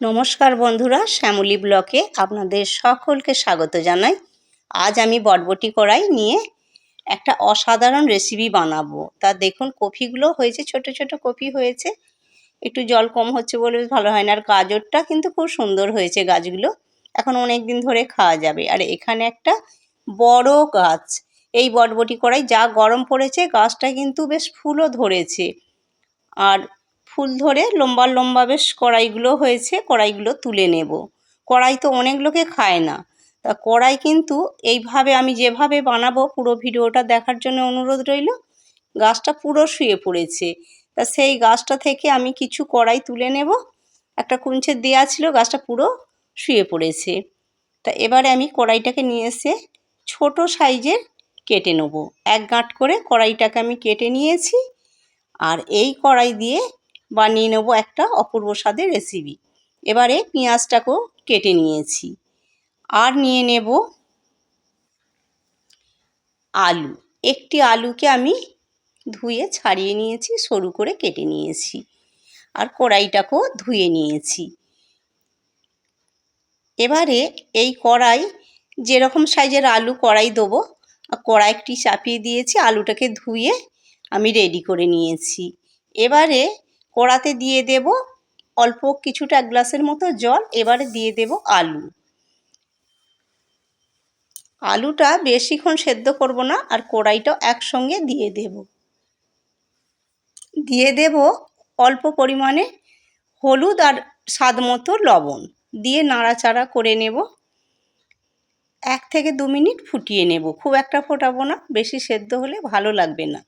নমস্কার বন্ধুরা, শ্যামলী ব্লকে আপনাদের সকলকে স্বাগত জানাই। আজ আমি বটবটি কড়াই নিয়ে একটা অসাধারণ রেসিপি বানাবো। তা দেখুন, কপিগুলো হয়েছে, ছোট ছোট কপি হয়েছে। একটু জল কম হচ্ছে বলে ভালো হয় না। আর গাজরটা কিন্তু খুব সুন্দর হয়েছে গাছগুলো। এখন অনেক দিন ধরে খাওয়া যাবে। আর এখানে একটা বড় গাছ। এই বটবটি কড়াই যা গরম পড়েছে, গাছটা কিন্তু বেশ ফুলও ধরেছে। আর ফুল ধরে লম্বা লম্বা বেশ কড়াইগুলো হয়েছে, কড়াইগুলো তুলে নেব। কড়াই তো অনেক লোকে খায় না। তা কড়াই কিন্তু এইভাবে আমি যেভাবে বানাবো পুরো ভিডিওটা দেখার জন্য অনুরোধ রইল। গাছটা পুরো শুয়ে পড়েছে। তা সেই গাছটা থেকে আমি কিছু কড়াই তুলে নেব। একটা কুঞ্চে দেওয়া ছিল, গাছটা পুরো শুয়ে পড়েছে। তা এবারে আমি কড়াইটাকে নিয়ে এসে ছোট সাইজের কেটে নেব। এক গাঁট করে কড়াইটাকে আমি কেটে নিয়েছি। আর এই কড়াই দিয়ে বানিয়ে নেব একটা অপূর্ব স্বাদের রেসিপি এবারে পেঁয়াজটাকেও কেটে নিয়েছি। আর নিয়ে নেব আলু। একটি আলুকে আমি ধুয়ে ছাড়িয়ে নিয়েছি, সরু করে কেটে নিয়েছি। আর কড়াইটাকেও ধুয়ে নিয়েছি। এবারে এই কড়াই, যেরকম সাইজের আলু কড়াই দেবো কড়াইটি চাপিয়ে দিয়েছি, আলুটাকে ধুয়ে আমি রেডি করে নিয়েছি। এবারে কড়াতে দিয়ে দেব অল্প কিছুটা এক গ্লাসের মতো জল, এবারে দিয়ে দেব আলু। আলুটা বেশিক্ষণ সেদ্ধ করব না, আর কড়াইটাও একসঙ্গে দিয়ে দেব। দিয়ে দেব অল্প পরিমাণে হলুদ আর স্বাদ মতো লবণ, দিয়ে নাড়াচাড়া করে নেব। এক থেকে দু মিনিট ফুটিয়ে নেব। খুব একটা ফোটাবো না, বেশি সেদ্ধ হলে ভালো লাগবে না।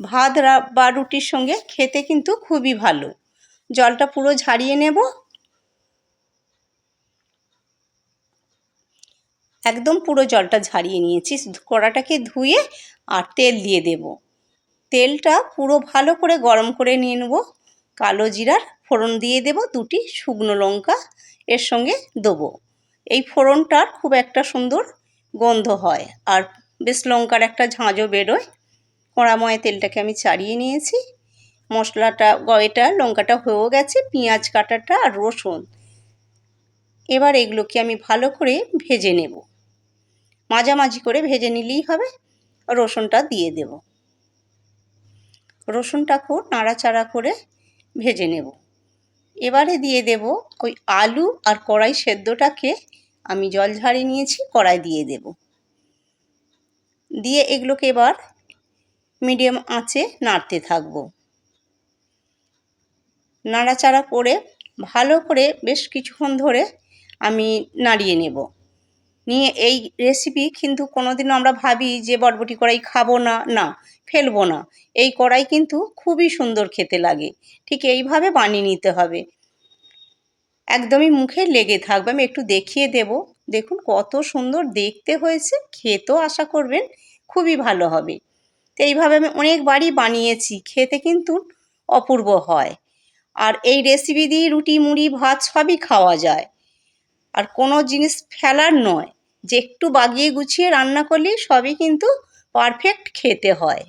ভাত বা রুটির সঙ্গে খেতে কিন্তু খুবই ভালো। জলটা পুরো ঝারিয়ে নেব। একদম পুরো জলটা ঝারিয়ে নিয়েছি। কড়াটাকে ধুয়ে আর তেল দিয়ে দেব। তেলটা পুরো ভালো করে গরম করে নিয়ে নেব। কালো জিরার ফোড়ন দিয়ে দেব দুটি শুকনো লঙ্কা এর সঙ্গে দেবো। এই ফোড়নটার খুব একটা সুন্দর গন্ধ হয়। আর বেশ লঙ্কার একটা ঝাঁঝও বেরোয়। কড়াময় তেলটাকে আমি ছাড়িয়ে নিয়েছি। মশলাটা, এটা, লঙ্কাটা হয়েও গেছে, পেঁয়াজ কাটাটা আর রসুন। এবার এগুলোকে আমি ভালো করে ভেজে নেব। মাঝামাঝি করে ভেজে নিলেই হবে। রসুনটা দিয়ে দেব। রসুনটাকেও নাড়াচাড়া করে ভেজে নেব। এবারে দিয়ে দেব ওই আলু আর কড়াই সেদ্ধটাকে আমি জল ঝাড়িয়ে নিয়েছি, কড়াই দিয়ে দেব। দিয়ে এগুলোকে এবার মিডিয়াম আঁচে নাড়তে থাকব। নাড়াচাড়া করে ভালো করে বেশ কিছুক্ষণ ধরে আমি নাড়িয়ে নেব। নিয়ে এই রেসিপি কিন্তু কোনোদিনও আমরা ভাবি যে বটবটি কড়াই খাব না না, ফেলব না। এই কড়াই কিন্তু খুবই সুন্দর খেতে লাগে। ঠিক এইভাবে বানিয়ে নিতে হবে। একদমই মুখে লেগে থাকবে। আমি একটু দেখিয়ে দেব। দেখুন কত সুন্দর দেখতে হয়েছে। খেতেও আশা করবেন খুবই ভালো হবে। তো এইভাবে আমি অনেকবারই বানিয়েছি, খেতে কিন্তু অপূর্ব হয়। আর এই রেসিপি দিয়ে রুটি, মুড়ি, ভাত সবই খাওয়া যায়। আর কোনো জিনিস ফেলার নয়, যে একটু বাগিয়ে গুছিয়ে রান্না করলেই সবই কিন্তু পারফেক্ট খেতে হয়।